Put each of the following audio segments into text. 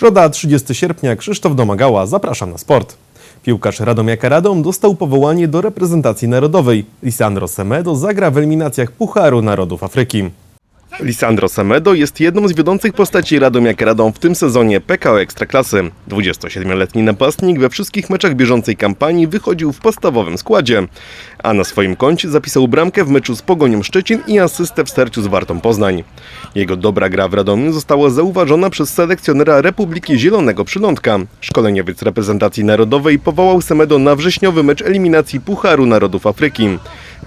Środa, 30 sierpnia, Krzysztof Domagała, zapraszam na sport. Piłkarz Radomiaka Radom dostał powołanie do reprezentacji narodowej. Lisandro Semedo zagra w eliminacjach Pucharu Narodów Afryki. Lisandro Semedo jest jedną z wiodących postaci Radomiaka Radom w tym sezonie PKO Ekstraklasy. 27-letni napastnik we wszystkich meczach bieżącej kampanii wychodził w podstawowym składzie, a na swoim koncie zapisał bramkę w meczu z Pogonią Szczecin i asystę w starciu z Wartą Poznań. Jego dobra gra w Radomiu została zauważona przez selekcjonera Republiki Zielonego Przylądka. Szkoleniowiec reprezentacji narodowej powołał Semedo na wrześniowy mecz eliminacji Pucharu Narodów Afryki.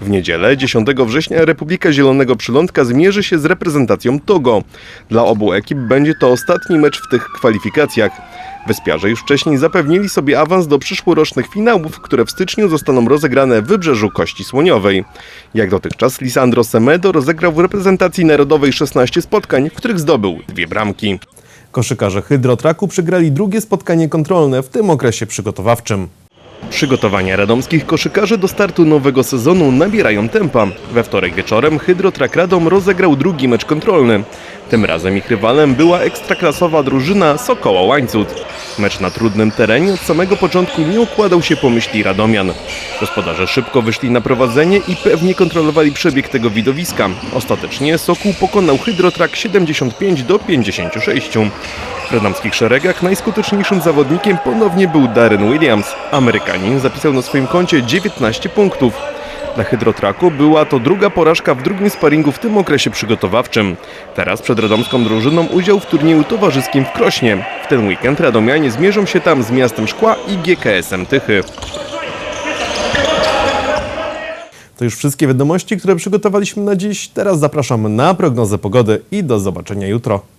W niedzielę, 10 września, Republika Zielonego Przylądka zmierzy się z reprezentacją Togo. Dla obu ekip będzie to ostatni mecz w tych kwalifikacjach. Wyspiarze już wcześniej zapewnili sobie awans do przyszłorocznych finałów, które w styczniu zostaną rozegrane w Wybrzeżu Kości Słoniowej. Jak dotychczas Lisandro Semedo rozegrał w reprezentacji narodowej 16 spotkań, w których zdobył dwie bramki. Koszykarze Hydrotraku przegrali drugie spotkanie kontrolne w tym okresie przygotowawczym. Przygotowania radomskich koszykarzy do startu nowego sezonu nabierają tempa. We wtorek wieczorem Hydrotrak Radom rozegrał drugi mecz kontrolny. Tym razem ich rywalem była ekstraklasowa drużyna Sokoła Łańcut. Mecz na trudnym terenie od samego początku nie układał się po myśli Radomian. Gospodarze szybko wyszli na prowadzenie i pewnie kontrolowali przebieg tego widowiska. Ostatecznie Sokół pokonał Hydrotrak 75 do 56. W radomskich szeregach najskuteczniejszym zawodnikiem ponownie był Darren Williams. Amerykanin zapisał na swoim koncie 19 punktów. Dla Hydrotraku była to druga porażka w drugim sparingu w tym okresie przygotowawczym. Teraz przed radomską drużyną udział w turnieju towarzyskim w Krośnie. W ten weekend radomianie zmierzą się tam z Miastem Szkła i GKS-em Tychy. To już wszystkie wiadomości, które przygotowaliśmy na dziś. Teraz zapraszam na prognozę pogody i do zobaczenia jutro.